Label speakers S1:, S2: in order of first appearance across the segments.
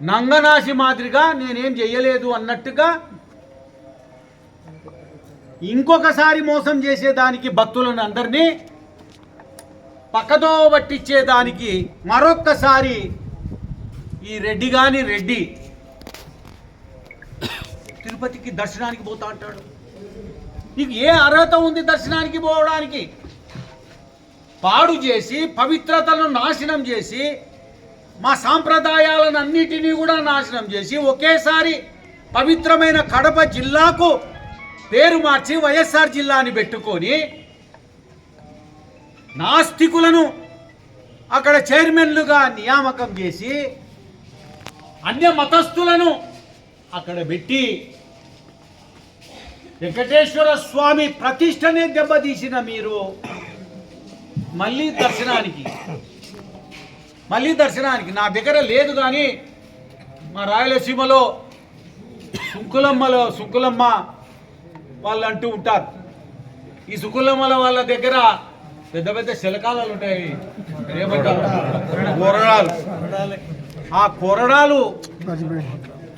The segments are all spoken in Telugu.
S1: నంగనాశి మాదిరిగా నేనేం చెయ్యలేదు అన్నట్టుగా ఇంకొకసారి మోసం చేసేదానికి భక్తులను అందరినీ పక్కతో పట్టించేదానికి మరొక్కసారి ఈ రెడ్డి గాని రెడ్డి తిరుపతికి దర్శనానికి పోతా అంటాడు. నీకు ఏ అర్హత ఉంది దర్శనానికి పోవడానికి? పాడు చేసి పవిత్రతను నాశనం చేసి మా సాంప్రదాయాలను అన్నిటినీ కూడా నాశనం చేసి ఒకేసారి పవిత్రమైన కడప జిల్లాకు పేరు మార్చి వైఎస్ఆర్ జిల్లా అని పెట్టుకొని నాస్తికులను అక్కడ చైర్మన్లుగా నియామకం చేసి అన్య మతస్థులను అక్కడ పెట్టి వెంకటేశ్వర స్వామి ప్రతిష్టనే దెబ్బతీసిన మీరు మళ్ళీ దర్శనానికి. మళ్ళీ దర్శనానికి. నా దగ్గర లేదు కానీ మా రాయలసీమలో సుంకులమ్మలో సుంకులమ్మ వాళ్ళు అంటూ ఉంటారు. ఈ సుకులమ్మల వాళ్ళ దగ్గర పెద్ద పెద్ద శిలకాలు ఉంటాయి. ఏమంటారు కొరడాలు. ఆ కొరడాలు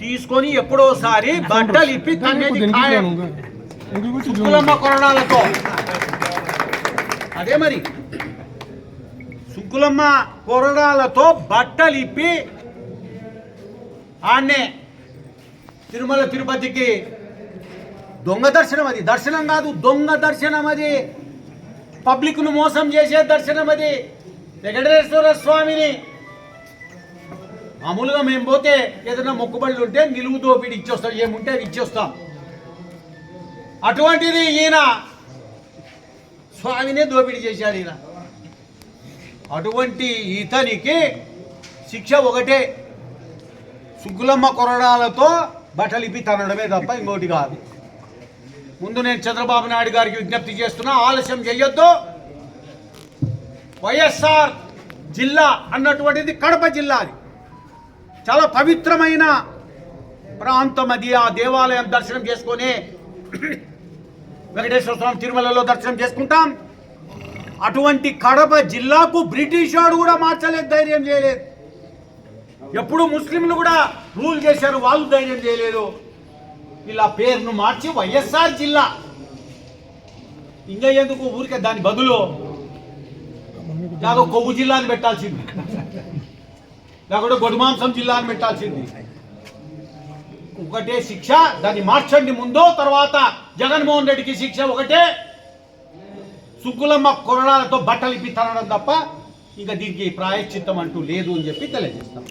S1: తీసుకొని ఎప్పుడోసారి బట్టలు ఇప్పి తన్నేది ఖాయం. కొరడాలతో. అదే మరి. సుక్కులమ్మ కొరడాలతో బట్టలిప్పి ఆడనే తిరుమల తిరుపతికి. దొంగ దర్శనం అది. దర్శనం కాదు దొంగ దర్శనం అది. పబ్లిక్ను మోసం చేసే దర్శనం అది. వెంకటేశ్వర స్వామిని. మామూలుగా మేము పోతే ఏదైనా మొక్కుబడులు ఉంటే నిలువు దోపిడి ఇచ్చేస్తాం ఏముంటే అది ఇచ్చేస్తాం. అటువంటిది ఈయన స్వామినే దోపిడీ చేశారు ఈయన. అటువంటి ఇతనికి శిక్ష ఒకటే. సుగ్గులమ్మ కొరడాలతో బట్టలిపి తనడమే తప్ప ఇంకోటి కాదు. ముందు నేను చంద్రబాబు నాయుడు గారికి విజ్ఞప్తి చేస్తున్నా ఆలస్యం చేయొద్దు వైఎస్ఆర్ జిల్లా అన్నటువంటిది కడప జిల్లా అది చాలా పవిత్రమైన ప్రాంతం అది. ఆ దేవాలయం దర్శనం చేసుకొని వెంకటేశ్వర స్వామి తిరుమలలో దర్శనం చేసుకుంటాం. అటువంటి కడప జిల్లాకు బ్రిటిష్ వాడు కూడా మార్చలేదు ధైర్యం చేయలేదు. ఎప్పుడు ముస్లింలు కూడా రూల్ చేశారు వాళ్ళు ధైర్యం చేయలేదు. ఇలా పేరును మార్చి వైఎస్ఆర్ జిల్లా. ఇంకా ఎందుకు ఊరికే దాని బదులు నాకు కొవ్వు జిల్లాని పెట్టాల్సింది. లేకుంటే గొడుమాంసం జిల్లా అని పెట్టాల్సింది. ఒకటే శిక్ష దాన్ని మార్చండి ముందో తర్వాత జగన్మోహన్ రెడ్డికి శిక్ష ఒకటే. సుగ్గులమ్మ కొరడాలతో బట్టలు ఇప్పి తనడం తప్ప ఇంకా దీనికి ప్రాయశ్చిత్తం అంటూ లేదు అని చెప్పి తెలియజేస్తాం.